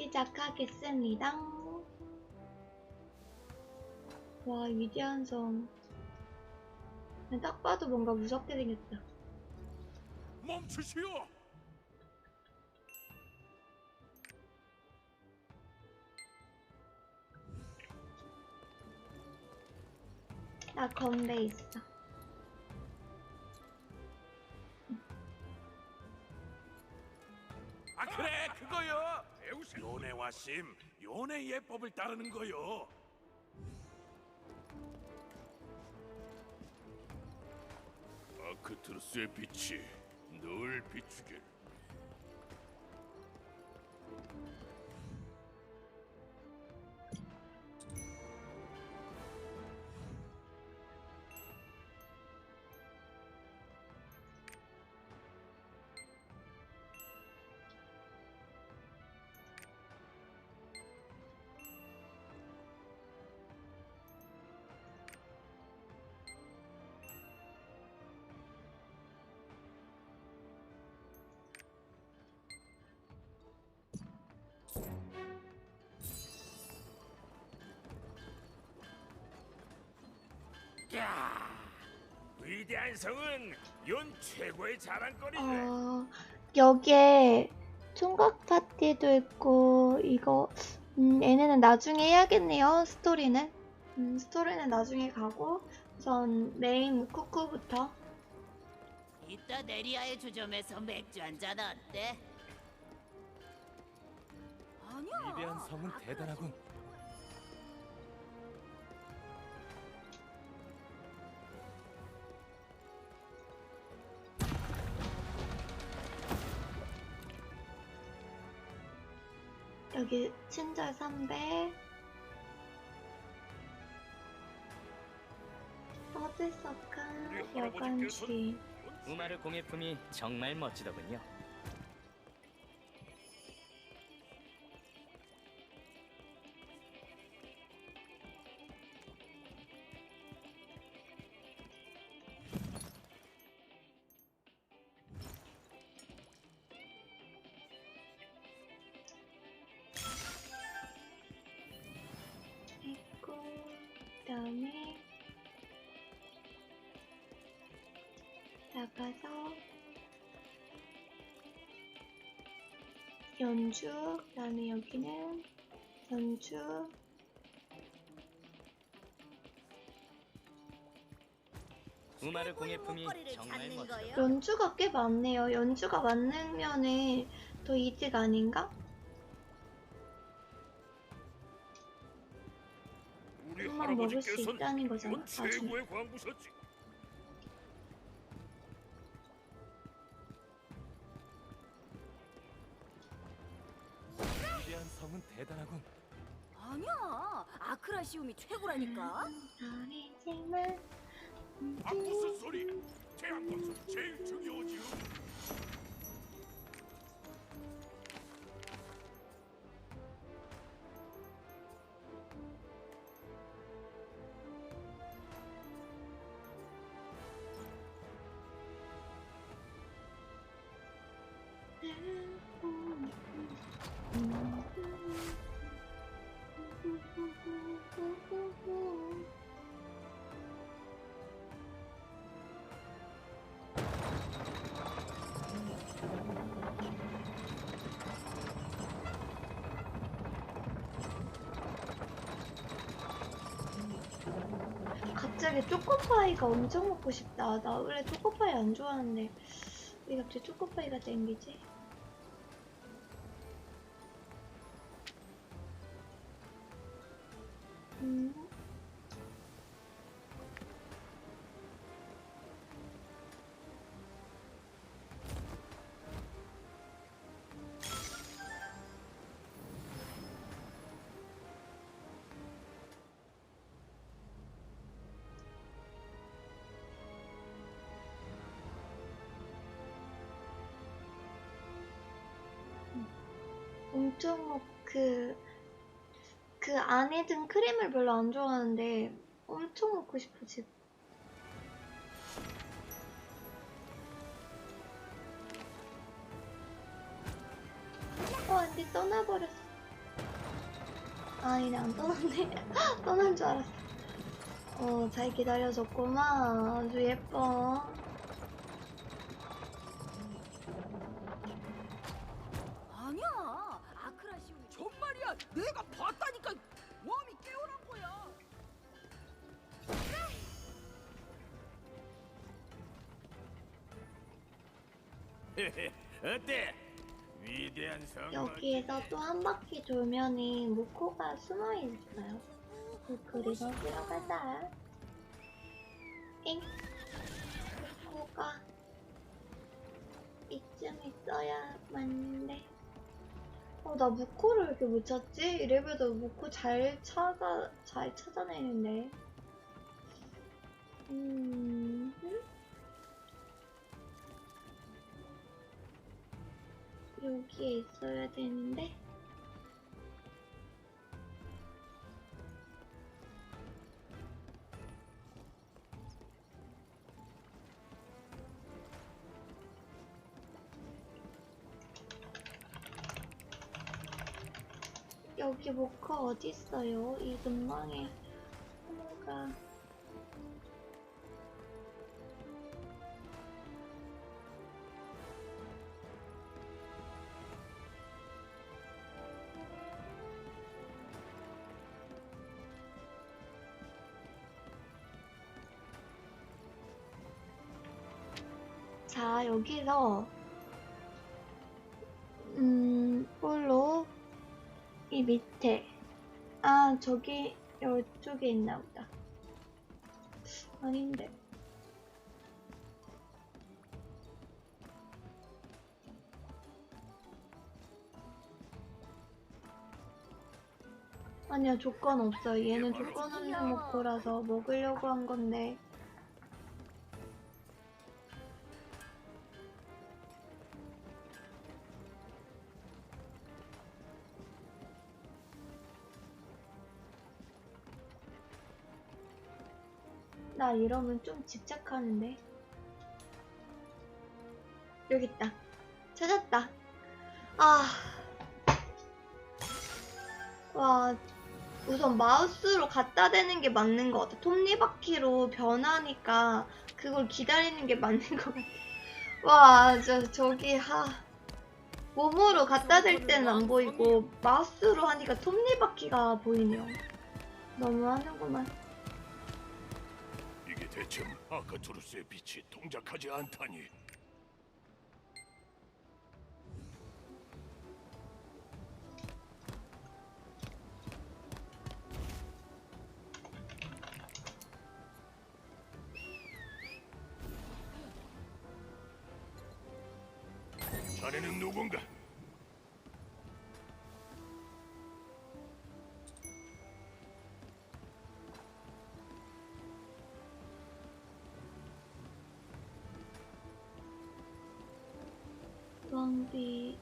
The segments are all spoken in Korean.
시작하겠습니다. 와, 위대한 성. 그냥 딱 봐도 뭔가 무섭게 생겼다. 멈추시오. 나 건배 있어. 아 그래 그거요. 요네와 심 요네 예법을 따르는 거요. 아크트루스의 빛이 늘 비추길. 야, 위대한 성은 연 최고의 자랑거리네. 어, 여기에 총각 파티도 있고, 이거, 음, 얘네는 나중에 해야겠네요, 스토리는. 음, 스토리는 나중에 가고, 전 메인 쿠쿠부터. 이따 네리아의 주점에서 맥주 한잔 어때? 아니야. 위대한 성은 대단하군. 여기 친절 300. 서드서카 여관지. 우마르 공예품이 정말 멋지더군요. 나가서 연주, 그 다음에 여기는 연주, 우마르 공예품이 정말? 연주가 꽤 많네요. 연주가 많으면은 더 이득 아닌가? 우리 한번 먹을 수 있다는 거잖아. 연 나중에. 위대한 성은 대단하군. 아니야. 아크라시움이 최고라니까. 아니지만 아 무슨 소리? 태양광선 제일 중요하지요. 갑자기 초코파이가 엄청 먹고 싶다. 나 원래 초코파이 안 좋아하는데 왜 갑자기 초코파이가 땡기지? 엄청 그, 그 안에 든 크림을 별로 안 좋아하는데 엄청 먹고 싶어 지금. 어, 안돼 떠나버렸어. 아니, 안 떠났네. 떠난 줄 알았어. 어, 잘 기다려줬구만. 아주 예뻐. 정말이야. 내가 봤다니까. 웜이 깨어난 거야. 어때? 위대한 성. 여기에서 또 한 바퀴 돌면은 무코가 숨어 있어요. 그리고 들어가자. 엥? 무코가 이쯤 있어야 맞는데. 어, 나 무코를 왜 이렇게 못 찾지? 이래봬도 무코 잘 찾아, 잘 찾아내는데. 음, 여기에 있어야 되는데. 여기 모커 어디 있어요? 이 근방에 하나가 자 여기서 밑에. 아 저기 이쪽에 있나 보다. 아닌데. 아니야 조건 없어. 얘는 조건 없는 목표라서 먹으려고 한 건데 나 이러면 좀 집착하는데. 여기 있다. 찾았다. 아. 와. 우선 마우스로 갖다 대는 게 맞는 것 같아. 톱니바퀴로 변하니까 그걸 기다리는 게 맞는 것 같아. 와, 저, 저기, 하. 몸으로 갖다 댈 때는 안 보이고, 마우스로 하니까 톱니바퀴가 보이네요. 너무 하는구만. 대체 아카투루스의 빛이 동작하지 않다니. 왕비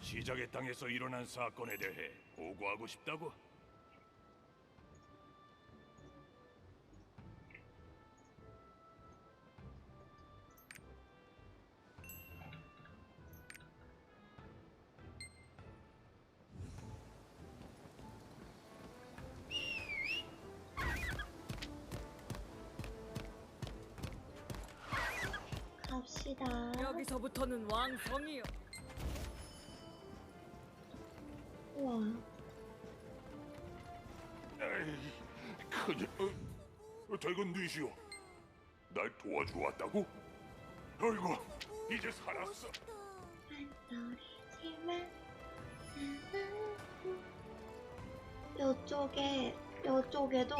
시작의 땅에서 일어난 사건에 대해 보고하고 싶다고? 우와. 에이, 큰일. 어, 대건 뉘시오. 날 도와주러 왔다고? 아이고, 이제 살았어. 너리지만 요쪽에 요쪽에도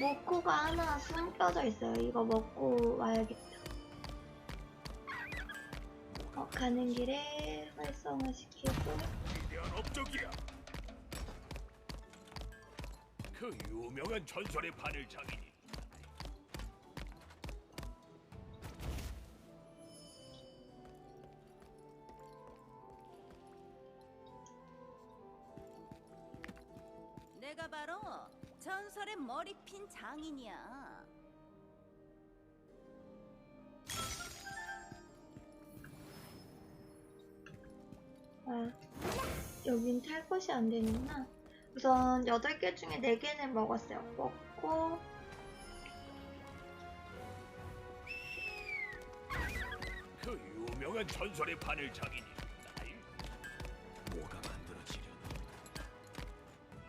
모코가 하나 숨겨져 있어요. 이거 먹고 와야겠다. 어, 가는 길에 활성화 시키고 위대한 업적이야. 그 유명한 전설의 바늘 장인이 내가 바로 전설의 머리 핀 장인이야. 여긴 탈 것이 안 되는구나. 우선 8개 중에 4개는 먹었어요. 먹고, 그 유명한 전설의 바늘장이니 나이 뭐가 만들어지려나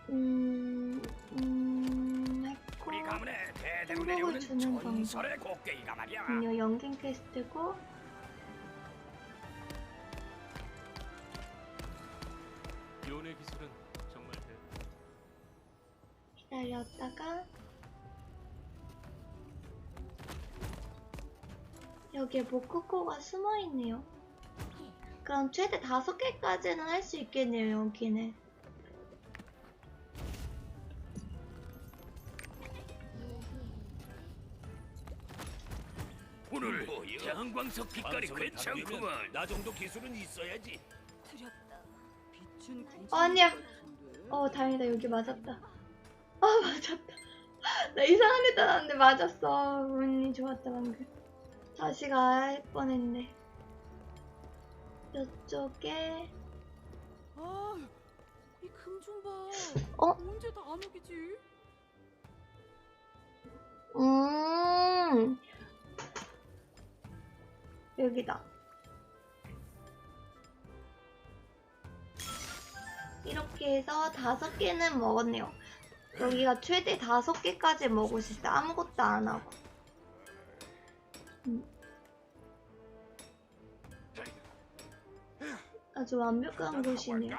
음, 음, 했고, 우리 가문에 대대로 행복을 내려오는 주는. 전설의 곡괭이가 말이야 음료 연갱 퀘스트고, 기다렸다가, 여기에 모코코가 숨어있네요. 그럼 최대 5개까지는 할 수 있겠네요, 여기는. 오늘 태양광석 빛깔이 괜찮구만 나 정도 기술은 있어야지. 빛은 괜찮은 아니야. 어, 다행이다. 여기 맞았다. 아, 맞았다. 나 이상한 데다 놨는데 맞았어. 운이 좋았다, 방금. 다시 갈 뻔했네. 이쪽에, 아, 이 금 좀 봐. 어? 언제 다안 오기지? 음. 여기다. 이렇게 해서 다섯 개는 먹었네요. 여기가 최대 다섯 개까지 먹을 수 있어. 아무것도 안 하고. 음. 아주 완벽한 곳이네요.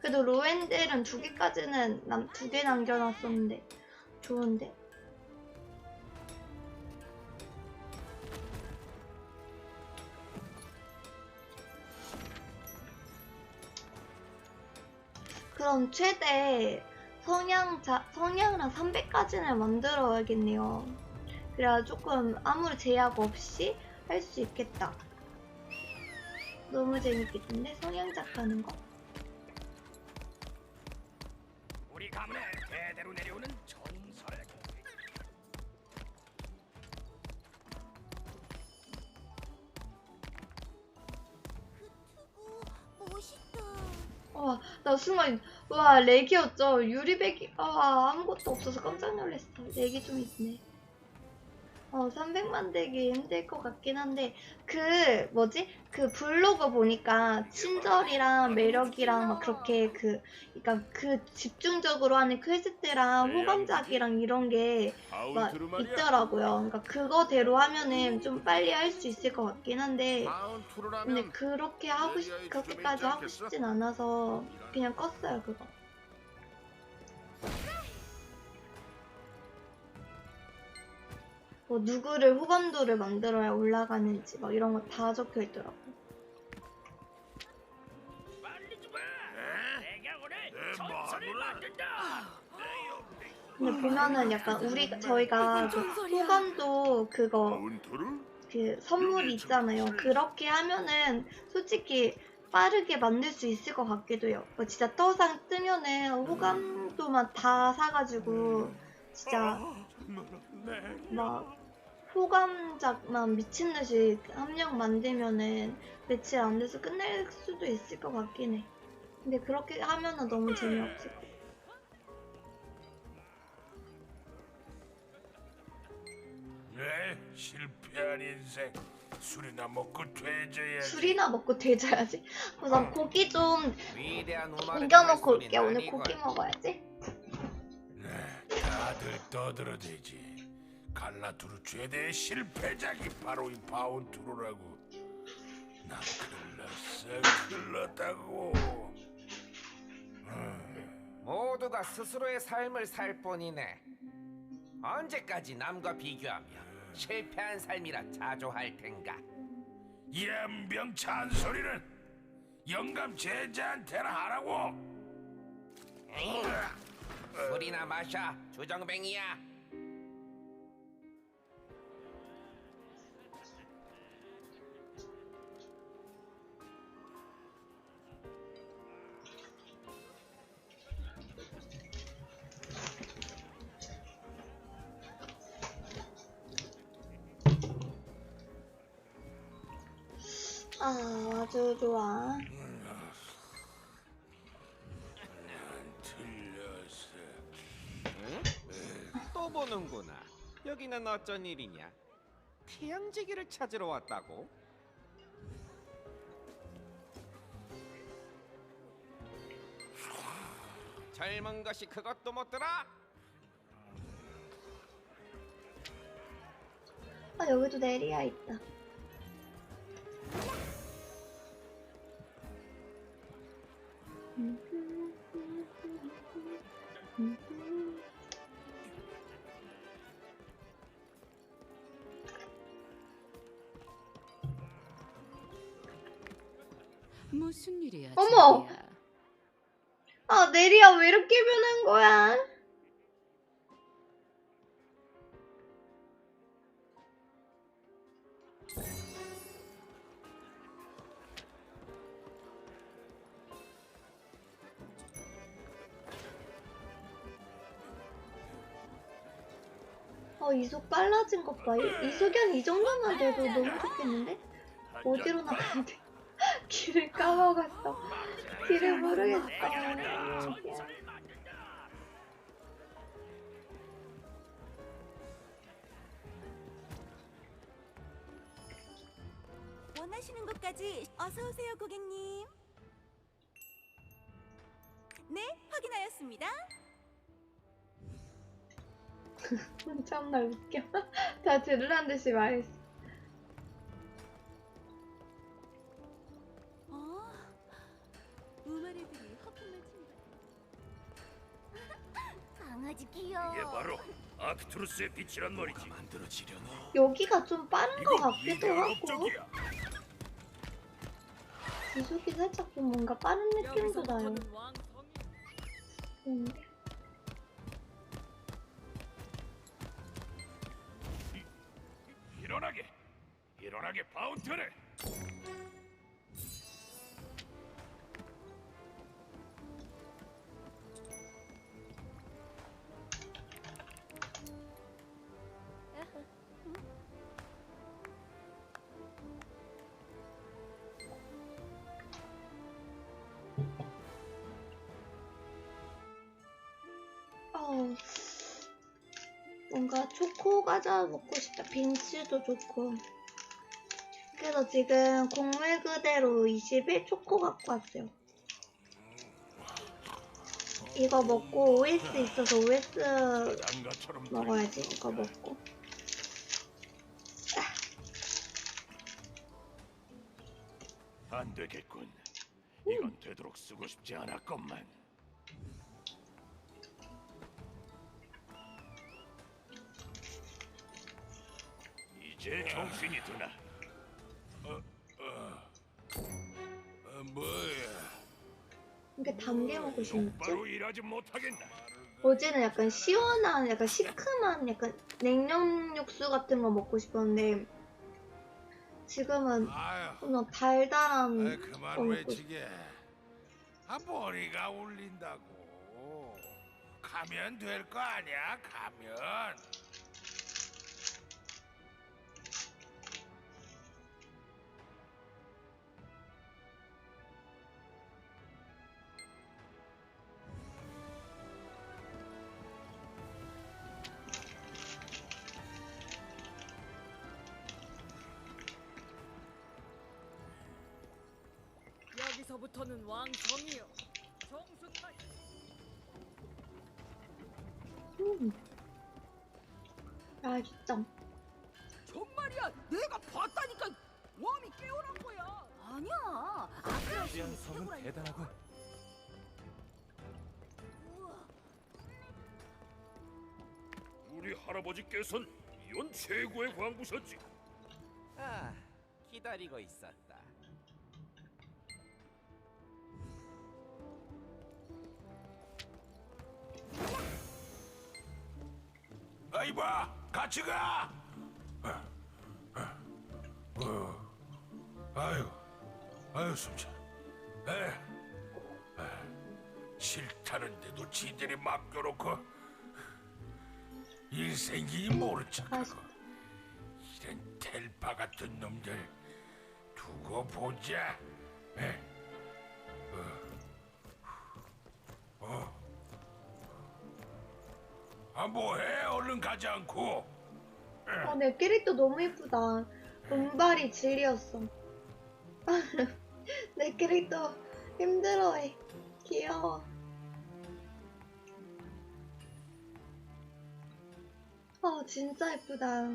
그래도 로엔델은 두 개까지는 남, 두개 남겨놨었는데 좋은데. 그럼 최대 성향 자, 성향이랑 300까지는 만들어야겠네요. 그래야 조금 아무 제약 없이 할 수 있겠다. 너무 재밌겠던데 성향 작하는 거? 우리 가문에 대대로 내려오는 전설의 곡괭이 와, 나 순간 와 렉이었죠. 유리백이 아 아무것도 없어서 깜짝 놀랐어. 렉이 좀 있네. 어 300만 되기 힘들 것 같긴 한데 그 뭐지 그 블로그 보니까 친절이랑 매력이랑 막 그렇게 그 그러니까 그 집중적으로 하는 퀘스트랑 호감작이랑 이런 게 막 있더라고요. 그러니까 그거대로 하면은 좀 빨리 할 수 있을 것 같긴 한데 근데 그렇게 하고 싶 그렇게까지 하고 싶진 않아서 그냥 껐어요 그거. 뭐 누구를 호감도를 만들어야 올라가는지 막 이런 거 다 적혀 있더라고. 빨리 좀 와. 내가 오늘 전설을 만든다. 근데 보면은 약간 우리 저희가 그 호감도 그거 그 선물 있잖아요. 그렇게 하면은 솔직히 빠르게 만들 수 있을 것 같기도 해요. 뭐 진짜 떠상 뜨면은 호감도만 다 사가지고 진짜 막 호감작만 미친 듯이 함량 만들면은 며칠 안 돼서 끝낼 수도 있을 것 같긴 해. 근데 그렇게 하면은 너무 재미없을 것 같아. 네, 실패한 인생 술이나 먹고 되져야지. 술이나 먹고 되져야지. 우선 고기 좀 위대한 우마를 옮겨놓고 할 올게. 오늘 고기. 먹어야지. 네, 다들 떠들어대지. 갈라투르 최대의 실패작이 바로 이 바운투르라고. 나 글렀어, 글렀다고. 모두가 스스로의 삶을 살 뿐이네. 언제까지 남과 비교하며 실패한 삶이라 자조할 텐가? 연병 잔소리는 영감 제자한테나 하라고. 술이나 마셔, 주정뱅이야. 아, 아주 좋아. 또 보는구나. 여기는 어쩐 일이냐? 태양지기를 찾으러 왔다고? 젊은 것이 그것도 못 들어? 아, 여기도 내리야 있다. 무슨 일이야? 어머! 아 네리아 왜 이렇게 변한 거야? 빨라진 것 봐. 이- 이속이 이 정도만 돼도 너무 좋겠는데? 어디로 나가야 돼? 길을 까먹었어. 길을 모르겠어. 원하시는 곳까지 어서 오세요, 고객님. 네, 확인하였습니다. 정말 웃겨. 다 들으란 듯이 말했어. 어, 우마리들이 허풍을 친다. 강아지 귀여워. 이게 바로 아크투루스의 빛이란 말이지. 만들어지려나? 여기가 좀 빠른 것 같기도 하고. 지속이 살짝 좀 뭔가 빠른 느낌도 나요. 음. 일 어우. 뭔가 초코 과자 먹고 싶다. 빈츠도 좋고. 그래서 지금 곡물 그대로 21 초코 갖고 왔어요. 이거 먹고 OS 있어서 OS 먹어야지. 이거 먹고. 안 되겠군. 이건 되도록 쓰고 싶지 않았건만. 이제 정신이 드나. 이게 먹고 싶죠? 똑바로 일하지 못하겠나? 어제는 약간 시원한, 약간 시큼한, 약간 냉면 육수 같은 거 먹고 싶었는데 지금은 그냥 달달한 거 먹고 외치게. 아 머리가 울린다고. 가면 될 거 아니야? 가면. 여기서부터는 왕성이요. 정수타. 음. 맛있다. 정말이야. 내가 봤다니까. 웜이 깨어난 거야. 아니야. 아크라시온 위대한 섬은 대단하고 우리 할아버지께선 이온 최고의 광부셨지. 아, 기다리고 있었다. 아이 봐, 같이 가. 어, 아유, 아유 숨차. 에, 에, 싫다는데도 지들이 맡겨놓고 일 생기니 모른 척하고. 이런 텔파 같은 놈들 두고 보자. 에? 아 뭐해? 얼른 가지 않고. 아, 내 캐릭터 너무 예쁘다. 은발이 질이었어. 내 캐릭터 힘들어해. 귀여워. 아, 진짜 예쁘다.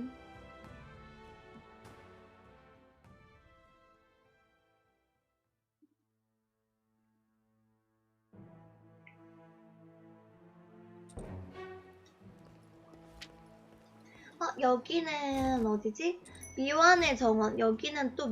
여기는 어디지? 미완의 정원. 여기는 또